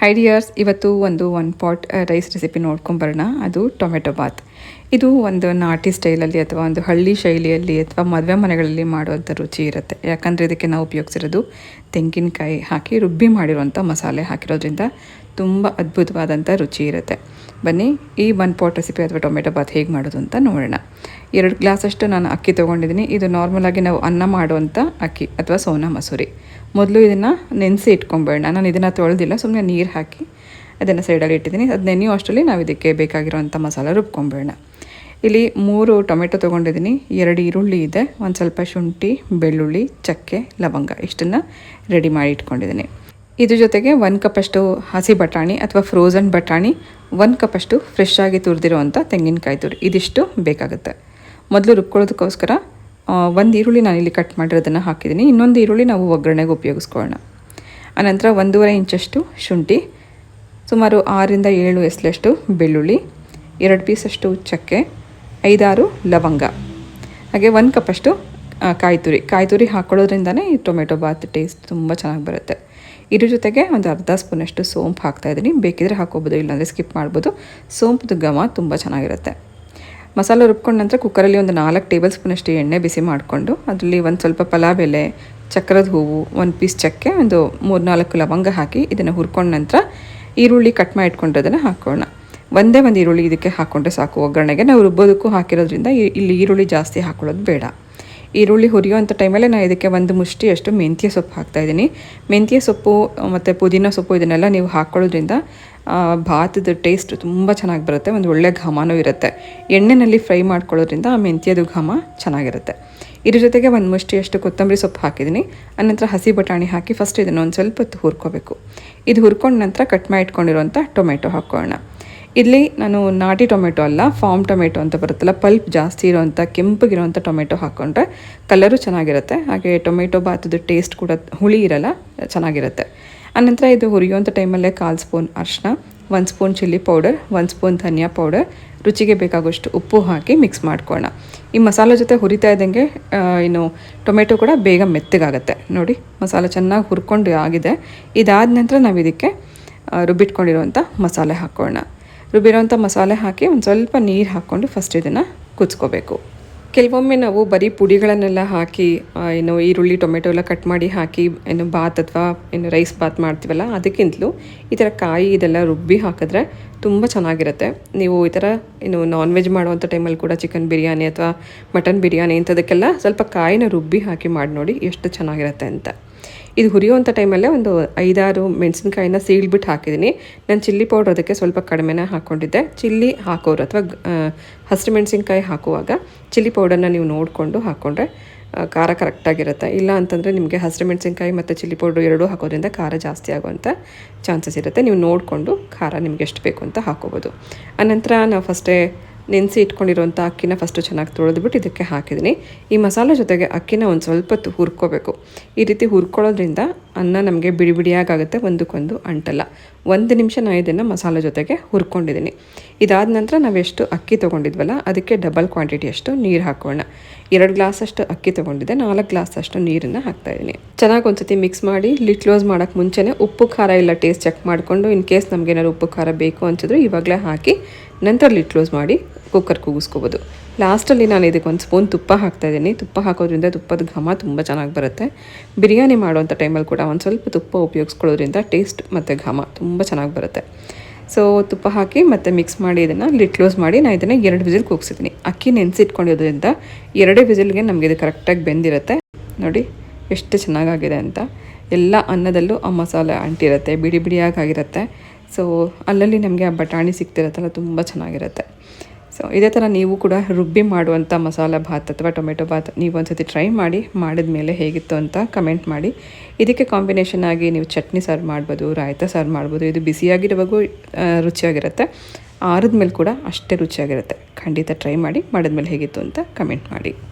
ಹೈಡಿಯರ್ಸ್, ಇವತ್ತು ಒಂದು one pot rice recipe ನೋಡ್ಕೊಂಬರೋಣ ಅದು ಟೊಮೆಟೊ ಬಾತ್. ಇದು ಒಂದು ನಾಟಿ ಸ್ಟೈಲಲ್ಲಿ ಅಥವಾ ಒಂದು ಹಳ್ಳಿ ಶೈಲಿಯಲ್ಲಿ ಅಥವಾ ಮದುವೆ ಮನೆಗಳಲ್ಲಿ ಮಾಡುವಂಥ ರುಚಿ ಇರುತ್ತೆ. ಯಾಕಂದರೆ ಇದಕ್ಕೆ ನಾವು ಉಪಯೋಗಿಸಿರೋದು ತೆಂಗಿನಕಾಯಿ ಹಾಕಿ ರುಬ್ಬಿ ಮಾಡಿರುವಂಥ ಮಸಾಲೆ ಹಾಕಿರೋದ್ರಿಂದ ತುಂಬ ಅದ್ಭುತವಾದಂಥ ರುಚಿ ಇರುತ್ತೆ. ಬನ್ನಿ, ಈ ಒನ್ ಪಾಟ್ ರೆಸಿಪಿ ಅಥವಾ ಟೊಮೆಟೊ ಬಾತ್ ಹೇಗೆ ಮಾಡೋದು ಅಂತ ನೋಡೋಣ. ಎರಡು ಗ್ಲಾಸಷ್ಟು ನಾನು ಅಕ್ಕಿ ತೊಗೊಂಡಿದ್ದೀನಿ. ಇದು ನಾರ್ಮಲಾಗಿ ನಾವು ಅನ್ನ ಮಾಡುವಂಥ ಅಕ್ಕಿ ಅಥವಾ ಸೋನಾ ಮಸೂರಿ. ಮೊದಲು ಇದನ್ನು ನೆನೆಸಿ ಇಟ್ಕೊಂಬೇಡ ನಾನು ಇದನ್ನು ತೊಳೆದಿಲ್ಲ ಸುಮ್ಮನೆ ನೀರು ಹಾಕಿ ಅದನ್ನು ಸೈಡಲ್ಲಿ ಇಟ್ಟಿದ್ದೀನಿ. ಅದು ನೆನೆಯೋ ಅಷ್ಟರಲ್ಲಿ ನಾವು ಇದಕ್ಕೆ ಬೇಕಾಗಿರೋವಂಥ ಮಸಾಲ ರುಬ್ಕೊಂಬೇಡ ಇಲ್ಲಿ ಮೂರು ಟೊಮೆಟೊ ತೊಗೊಂಡಿದ್ದೀನಿ. ಎರಡು ಈರುಳ್ಳಿ ಇದೆ, ಒಂದು ಸ್ವಲ್ಪ ಶುಂಠಿ, ಬೆಳ್ಳುಳ್ಳಿ, ಚಕ್ಕೆ, ಲವಂಗ ಇಷ್ಟನ್ನು ರೆಡಿ ಮಾಡಿ ಇಟ್ಕೊಂಡಿದ್ದೀನಿ. ಇದ್ರ ಜೊತೆಗೆ ಒಂದು ಕಪ್ಪಷ್ಟು ಹಸಿ ಬಟಾಣಿ ಅಥವಾ ಫ್ರೋಝನ್ ಬಟಾಣಿ ಒಂದು ಕಪ್ಪಷ್ಟು ಫ್ರೆಶ್ ಆಗಿ ತುರಿದಿರೋವಂಥ ತೆಂಗಿನಕಾಯಿ ತುರಿ. ಇದಿಷ್ಟು ಬೇಕಾಗುತ್ತೆ. ಮೊದಲು ರುಬ್ಕೊಳ್ಳೋದಕ್ಕೋಸ್ಕರ ಒಂದು ಈರುಳ್ಳಿ ನಾನಿಲ್ಲಿ ಕಟ್ ಮಾಡಿರೋದನ್ನು ಹಾಕಿದ್ದೀನಿ ಇನ್ನೊಂದು ಈರುಳ್ಳಿ ನಾವು ಒಗ್ಗರಣೆಗೆ ಉಪಯೋಗಿಸ್ಕೊಳ್ಳೋಣ. ಆನಂತರ ಒಂದೂವರೆ ಇಂಚಷ್ಟು ಶುಂಠಿ, ಸುಮಾರು ಆರಿಂದ ಏಳು ಎಸ್ಲಷ್ಟು ಬೆಳ್ಳುಳ್ಳಿ, ಎರಡು ಪೀಸಷ್ಟು ಚಕ್ಕೆ, ಐದಾರು ಲವಂಗ. ಹಾಗೆ ಒಂದು ಕಪ್ಪಷ್ಟು ಕಾಯಿ ತುರಿ. ಕಾಯಿ ತುರಿ ಹಾಕ್ಕೊಳ್ಳೋದ್ರಿಂದನೇ ಈ ಟೊಮೆಟೊ ಬಾತ್ ಟೇಸ್ಟ್ ತುಂಬ ಚೆನ್ನಾಗಿ ಬರುತ್ತೆ. ಇದ್ರ ಜೊತೆಗೆ ಒಂದು ಅರ್ಧ ಸ್ಪೂನಷ್ಟು ಸೋಂಪು ಹಾಕ್ತಾಯಿದ್ದೀನಿ ಬೇಕಿದ್ರೆ ಹಾಕೋಬೋದು, ಇಲ್ಲಾಂದರೆ ಸ್ಕಿಪ್ ಮಾಡ್ಬೋದು. ಸೋಂಪುದು ಘಮ ತುಂಬ ಚೆನ್ನಾಗಿರುತ್ತೆ. ಮಸಾಲೆ ರುಬ್ಕೊಂಡ ನಂತರ ಕುಕ್ಕರಲ್ಲಿ ಒಂದು ನಾಲ್ಕು ಟೇಬಲ್ ಸ್ಪೂನಷ್ಟು ಎಣ್ಣೆ ಬಿಸಿ ಮಾಡಿಕೊಂಡು, ಅದರಲ್ಲಿ ಒಂದು ಸ್ವಲ್ಪ ಪಲಾವ್ ಎಲೆ, ಚಕ್ರದ ಹೂವು, ಒಂದು ಪೀಸ್ ಚಕ್ಕೆ, ಒಂದು ಮೂರು ನಾಲ್ಕು ಲವಂಗ ಹಾಕಿ ಇದನ್ನು ಹುರ್ಕೊಂಡ ನಂತರ ಈರುಳ್ಳಿ ಕಟ್ ಮಾಡಿ ಇಟ್ಕೊಂಡಿರೋದನ್ನು ಹಾಕೋಣ. ಒಂದೇ ಒಂದು ಈರುಳ್ಳಿ ಇದಕ್ಕೆ ಹಾಕ್ಕೊಂಡ್ರೆ ಸಾಕು. ಒಗ್ಗರಣೆಗೆ ನಾವು ರುಬ್ಬೋದಕ್ಕೂ ಹಾಕಿರೋದ್ರಿಂದ ಇಲ್ಲಿ ಈರುಳ್ಳಿ ಜಾಸ್ತಿ ಹಾಕೊಳ್ಳೋದು ಬೇಡ. ಈರುಳ್ಳಿ ಹುರಿಯುವಂಥ ಟೈಮಲ್ಲೇ ನಾನು ಇದಕ್ಕೆ ಒಂದು ಮುಷ್ಟಿಯಷ್ಟು ಮೆಂತ್ಯ ಸೊಪ್ಪು ಹಾಕ್ತಾಯಿದ್ದೀನಿ ಮೆಂತ್ಯ ಸೊಪ್ಪು, ಮತ್ತು ಪುದೀನ ಸೊಪ್ಪು ಇದನ್ನೆಲ್ಲ ನೀವು ಹಾಕ್ಕೊಳ್ಳೋದ್ರಿಂದ ಭಾತದ ಟೇಸ್ಟ್ ತುಂಬ ಚೆನ್ನಾಗಿ ಬರುತ್ತೆ, ಒಂದು ಒಳ್ಳೆ ಘಮನೂ ಇರುತ್ತೆ. ಎಣ್ಣೆಯಲ್ಲಿ ಫ್ರೈ ಮಾಡ್ಕೊಳ್ಳೋದ್ರಿಂದ ಆ ಮೆಂತ್ಯದು ಘಮ ಚೆನ್ನಾಗಿರುತ್ತೆ. ಇದ್ರ ಜೊತೆಗೆ ಒಂದು ಮುಷ್ಟಿಯಷ್ಟು ಕೊತ್ತಂಬರಿ ಸೊಪ್ಪು ಹಾಕಿದ್ದೀನಿ. ಅನಂತರ ಹಸಿ ಬಟಾಣಿ ಹಾಕಿ ಫಸ್ಟ್ ಇದನ್ನು ಒಂದು ಸ್ವಲ್ಪ ಹೊತ್ತು ಹುರ್ಕೋಬೇಕು. ಇದು ಹುರ್ಕೊಂಡ ನಂತರ ಕಟ್ ಮಾಡಿ ಇಟ್ಕೊಂಡಿರುವಂಥ ಟೊಮೆಟೊ ಹಾಕ್ಕೊಳ್ಳೋಣ ಇಲ್ಲಿ ನಾನು ನಾಟಿ ಟೊಮೆಟೊ ಅಲ್ಲ, ಫಾರ್ಮ್ ಟೊಮೆಟೊ ಅಂತ ಬರುತ್ತಲ್ಲ, ಪಲ್ಪ್ ಜಾಸ್ತಿ ಇರೋವಂಥ ಕೆಂಪಗಿರೋವಂಥ ಟೊಮೆಟೊ ಹಾಕ್ಕೊಂಡ್ರೆ ಕಲರು ಚೆನ್ನಾಗಿರುತ್ತೆ. ಹಾಗೆ ಟೊಮೆಟೊ ಬಾತದ ಟೇಸ್ಟ್ ಕೂಡ ಹುಳಿ ಇರಲ್ಲ, ಚೆನ್ನಾಗಿರುತ್ತೆ. ಆನಂತರ ಇದು ಹುರಿಯುವಂಥ ಟೈಮಲ್ಲೇ ಕಾಲು ಸ್ಪೂನ್ ಅರಿಶಿನ one spoon chilli powder one spoon ಧನಿಯಾ ಪೌಡರ್ ರುಚಿಗೆ ಬೇಕಾಗುವಷ್ಟು ಉಪ್ಪು ಹಾಕಿ ಮಿಕ್ಸ್ ಮಾಡ್ಕೊಳ್ಳೋಣ. ಈ ಮಸಾಲೆ ಜೊತೆ ಹುರಿತಾ ಇದ್ದಂಗೆ ಇನ್ನು ಟೊಮೆಟೊ ಕೂಡ ಬೇಗ ಮೆತ್ತಗಾಗುತ್ತೆ. ನೋಡಿ, ಮಸಾಲೆ ಚೆನ್ನಾಗಿ ಹುರ್ಕೊಂಡು ಆಗಿದೆ. ಇದಾದ ನಂತರ ನಾವು ಇದಕ್ಕೆ ರುಬ್ಬಿಟ್ಕೊಂಡಿರುವಂಥ ಮಸಾಲೆ ಹಾಕ್ಕೊಳ್ಳೋಣ ರುಬ್ಬಿರೋಂಥ ಮಸಾಲೆ ಹಾಕಿ ಒಂದು ಸ್ವಲ್ಪ ನೀರು ಹಾಕ್ಕೊಂಡು ಫಸ್ಟ್ ಇದನ್ನು ಕುದಿಸ್ಕೋಬೇಕು. ಕೆಲವೊಮ್ಮೆ ನಾವು ಬರೀ ಪುಡಿಗಳನ್ನೆಲ್ಲ ಹಾಕಿ ಏನು ಈರುಳ್ಳಿ, ಟೊಮೆಟೊ ಎಲ್ಲ ಕಟ್ ಮಾಡಿ ಹಾಕಿ, ಏನು ಬಾತ್ ಅಥವಾ ಏನು ರೈಸ್ ಬಾತ್ ಮಾಡ್ತೀವಲ್ಲ, ಅದಕ್ಕಿಂತಲೂ ಈ ಥರ ಕಾಯಿ ಇದೆಲ್ಲ ರುಬ್ಬಿ ಹಾಕಿದ್ರೆ ತುಂಬ ಚೆನ್ನಾಗಿರುತ್ತೆ. ನೀವು ಈ ಥರ ಏನು ನಾನ್ ವೆಜ್ ಮಾಡುವಂಥ ಟೈಮಲ್ಲಿ ಕೂಡ ಚಿಕನ್ ಬಿರಿಯಾನಿ ಅಥವಾ ಮಟನ್ ಬಿರಿಯಾನಿ ಇಂಥದಕ್ಕೆಲ್ಲ ಸ್ವಲ್ಪ ಕಾಯಿನ ರುಬ್ಬಿ ಹಾಕಿ ಮಾಡಿ ನೋಡಿ ಎಷ್ಟು ಚೆನ್ನಾಗಿರುತ್ತೆ ಅಂತ. ಇದು ಹುರಿಯುವಂಥ ಟೈಮಲ್ಲೇ ಒಂದು ಐದಾರು ಮೆಣಸಿನ್ಕಾಯಿನ ಸೀಳ್ಬಿಟ್ಟು ಹಾಕಿದ್ದೀನಿ. ನಾನು ಚಿಲ್ಲಿ ಪೌಡ್ರ್ ಅದಕ್ಕೆ ಸ್ವಲ್ಪ ಕಡಿಮೆನ ಹಾಕ್ಕೊಂಡಿದ್ದೆ ಚಿಲ್ಲಿ ಹಾಕೋರು ಅಥವಾ ಹಸಿರು ಮೆಣಸಿನ್ಕಾಯಿ ಹಾಕುವಾಗ ಚಿಲ್ಲಿ ಪೌಡರ್ನ ನೀವು ನೋಡಿಕೊಂಡು ಹಾಕ್ಕೊಂಡ್ರೆ ಖಾರ ಕರೆಕ್ಟಾಗಿರುತ್ತೆ. ಇಲ್ಲ ಅಂತಂದರೆ ನಿಮಗೆ ಹಸಿರು ಮೆಣಸಿನ್ಕಾಯಿ ಮತ್ತು ಚಿಲ್ಲಿ ಪೌಡ್ರ್ ಎರಡೂ ಹಾಕೋದ್ರಿಂದ ಖಾರ ಜಾಸ್ತಿ ಆಗುವಂಥ ಚಾನ್ಸಸ್ ಇರುತ್ತೆ. ನೀವು ನೋಡಿಕೊಂಡು ಖಾರ ನಿಮ್ಗೆ ಎಷ್ಟು ಬೇಕು ಅಂತ ಹಾಕೋಬೋದು. ಆನಂತರ ನಾವು ಫಸ್ಟೇ ನೆನೆಸಿ ಇಟ್ಕೊಂಡಿರುವಂಥ ಅಕ್ಕಿನ ಫಸ್ಟು ಚೆನ್ನಾಗಿ ತೊಳೆದ್ಬಿಟ್ಟು ಇದಕ್ಕೆ ಹಾಕಿದ್ದೀನಿ. ಈ ಮಸಾಲೆ ಜೊತೆಗೆ ಅಕ್ಕಿನ ಒಂದು ಸ್ವಲ್ಪ ಹೊತ್ತು ಹುರ್ಕೋಬೇಕು. ಈ ರೀತಿ ಹುರ್ಕೊಳ್ಳೋದ್ರಿಂದ ಅನ್ನ ನಮಗೆ ಬಿಡಿ ಬಿಡಿಯಾಗುತ್ತೆ ಒಂದಕ್ಕೊಂದು ಅಂಟಲ್ಲ. ಒಂದು ನಿಮಿಷ ನಾನು ಇದನ್ನು ಮಸಾಲೆ ಜೊತೆಗೆ ಹುರ್ಕೊಂಡಿದ್ದೀನಿ. ಇದಾದ ನಂತರ ನಾವೆಷ್ಟು ಅಕ್ಕಿ ತೊಗೊಂಡಿದ್ವಲ್ಲ, ಅದಕ್ಕೆ ಡಬಲ್ ಕ್ವಾಂಟಿಟಿಯಷ್ಟು ನೀರು ಹಾಕೋಣ. ಎರಡು ಗ್ಲಾಸಷ್ಟು ಅಕ್ಕಿ ತೊಗೊಂಡಿದ್ದೆ, ನಾಲ್ಕು ಗ್ಲಾಸಷ್ಟು ನೀರನ್ನು ಹಾಕ್ತಾಯಿದ್ದೀನಿ ಚೆನ್ನಾಗಿ ಒಂದ್ಸತಿ ಮಿಕ್ಸ್ ಮಾಡಿ ಲಿಟ್ ಕ್ಲೋಸ್ ಮಾಡೋಕ್ಕೆ ಮುಂಚೆನೇ ಉಪ್ಪು, ಖಾರ ಇಲ್ಲ ಟೇಸ್ಟ್ ಚೆಕ್ ಮಾಡಿಕೊಂಡು ಇನ್ ಕೇಸ್ ನಮಗೇನಾದ್ರು ಉಪ್ಪು, ಖಾರ ಬೇಕು ಅನ್ಸಿದ್ರು ಇವಾಗಲೇ ಹಾಕಿ, ನಂತರ ಲಿಟ್ ಕ್ಲೋಸ್ ಮಾಡಿ ಕುಕ್ಕರ್ ಕೂಗಿಸ್ಕೋಬೋದು. ಲಾಸ್ಟಲ್ಲಿ ನಾನು ಇದಕ್ಕೆ ಒಂದು ಸ್ಪೂನ್ ತುಪ್ಪ ಹಾಕ್ತಾಯಿದ್ದೀನಿ ತುಪ್ಪ ಹಾಕೋದ್ರಿಂದ ತುಪ್ಪದ ಘಮ ತುಂಬ ಚೆನ್ನಾಗಿ ಬರುತ್ತೆ. ಬಿರಿಯಾನಿ ಮಾಡುವಂಥ ಟೈಮಲ್ಲಿ ಕೂಡ ಒಂದು ಸ್ವಲ್ಪ ತುಪ್ಪ ಉಪಯೋಗಿಸ್ಕೊಳ್ಳೋದ್ರಿಂದ ಟೇಸ್ಟ್ ಮತ್ತು ಘಮ ತುಂಬ ಚೆನ್ನಾಗಿ ಬರುತ್ತೆ. ಸೊ ತುಪ್ಪ ಹಾಕಿ ಮತ್ತು ಮಿಕ್ಸ್ ಮಾಡಿ ಇದನ್ನು ಲಿಟ್ ಕ್ಲೋಸ್ ಮಾಡಿ ನಾನು ಇದನ್ನು ಎರಡು ವಿಸಿಲ್ ಕೂಗ್ಸಿದ್ದೀನಿ. ಅಕ್ಕಿ ನೆನೆಸಿಟ್ಕೊಂಡಿರೋದ್ರಿಂದ ಎರಡೇ ವಿಸಿಲ್ಗೆ ನಮಗೆ ಇದು ಕರೆಕ್ಟಾಗಿ ಬೆಂದಿರುತ್ತೆ. ನೋಡಿ, ಎಷ್ಟು ಚೆನ್ನಾಗಾಗಿದೆ ಅಂತ. ಎಲ್ಲ ಅನ್ನದಲ್ಲೂ ಆ ಮಸಾಲೆ ಅಂಟಿರುತ್ತೆ ಬಿಡಿ ಆಗಿರುತ್ತೆ. ಸೊ ಅಲ್ಲಲ್ಲಿ ನಮಗೆ ಆ ಬಟಾಣಿ ಸಿಗ್ತಿರತ್ತಲ್ಲ, ತುಂಬ ಚೆನ್ನಾಗಿರುತ್ತೆ. ಸೊ ಇದೇ ಥರ ನೀವು ಕೂಡ ರುಬ್ಬಿ ಮಾಡುವಂಥ ಮಸಾಲ ಭಾತ್ ಅಥವಾ ಟೊಮೆಟೊ ಭಾತ್ ನೀವು ಒಂದ್ಸತಿ ಟ್ರೈ ಮಾಡಿ, ಮಾಡಿದ ಮೇಲೆ ಹೇಗಿತ್ತು ಅಂತ ಕಮೆಂಟ್ ಮಾಡಿ. ಇದಕ್ಕೆ ಕಾಂಬಿನೇಷನ್ ಆಗಿ ನೀವು ಚಟ್ನಿ ಸರ್ವ್ ಮಾಡ್ಬೋದು, ರಾಯ್ತ ಸರ್ವ್ ಮಾಡ್ಬೋದು. ಇದು ಬಿಸಿಯಾಗಿರುವಾಗೂ ರುಚಿಯಾಗಿರುತ್ತೆ. ಆರಿದ ಮೇಲೆ ಕೂಡ ಅಷ್ಟೇ ರುಚಿಯಾಗಿರುತ್ತೆ. ಖಂಡಿತ ಟ್ರೈ ಮಾಡಿ ಮಾಡಿದ ಮೇಲೆ ಹೇಗಿತ್ತು ಅಂತ ಕಮೆಂಟ್ ಮಾಡಿ.